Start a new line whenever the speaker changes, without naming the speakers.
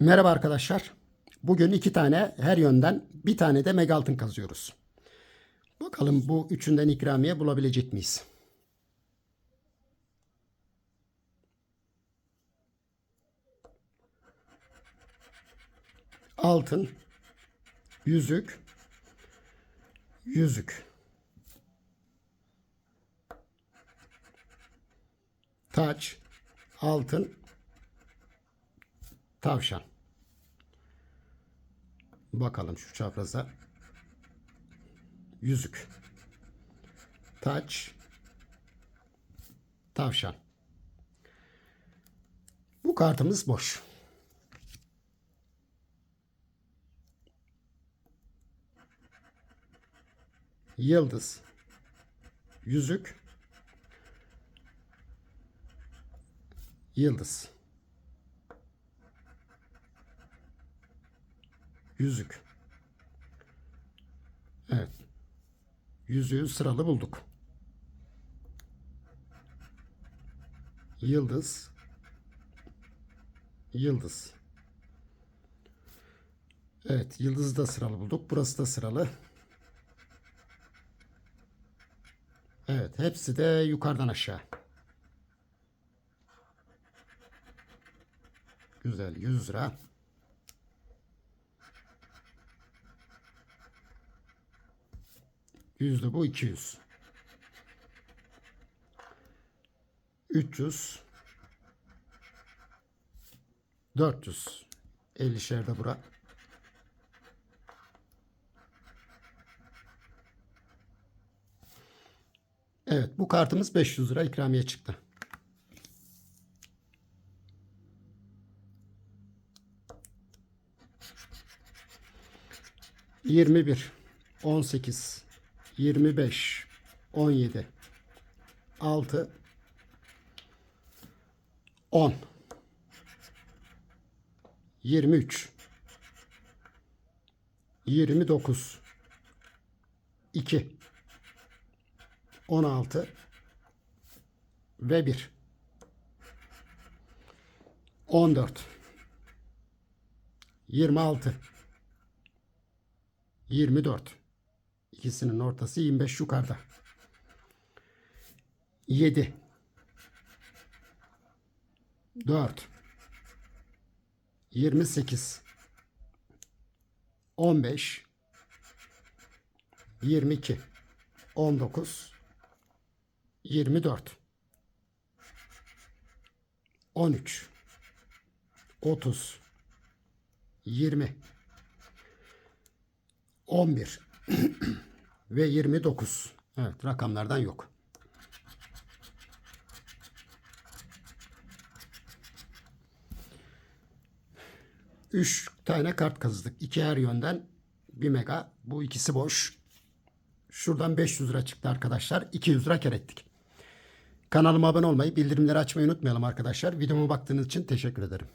Merhaba arkadaşlar. Bugün iki tane her yönden bir tane de mega altın kazıyoruz. Bakalım bu üçünden ikramiye bulabilecek miyiz? Altın, yüzük, yüzük. Taç, altın, tavşan. Bakalım şu çapraza. Yüzük. Taç. Tavşan. Bu kartımız boş. Yıldız. Yüzük. Yıldız. Yüzük. Evet. Yüzüğü sıralı bulduk. Yıldız. Yıldız. Evet, yıldızı da sıralı bulduk. Burası da sıralı. Evet, hepsi de yukarıdan aşağı. Güzel, 100 lira. Yüzde bu 200. 300. 400. 50 şerde bura. Evet bu kartımız 500 lira ikramiye çıktı. Yirmi bir, on sekiz, yirmi beş, on yedi, altı, on, yirmi üç, yirmi dokuz, iki, on altı ve bir, on dört, yirmi altı. 24. İkisinin ortası 25 yukarıda. 7 4 28 15 22 19 24 13 30 20 11 ve 29. Evet rakamlardan yok. Üç tane kart kazıdık. İki her yönden bir mega. Bu ikisi boş. Şuradan 500 lira çıktı arkadaşlar. 200 lira kar ettik. Kanalıma abone olmayı, bildirimleri açmayı unutmayalım arkadaşlar. Videoma baktığınız için teşekkür ederim.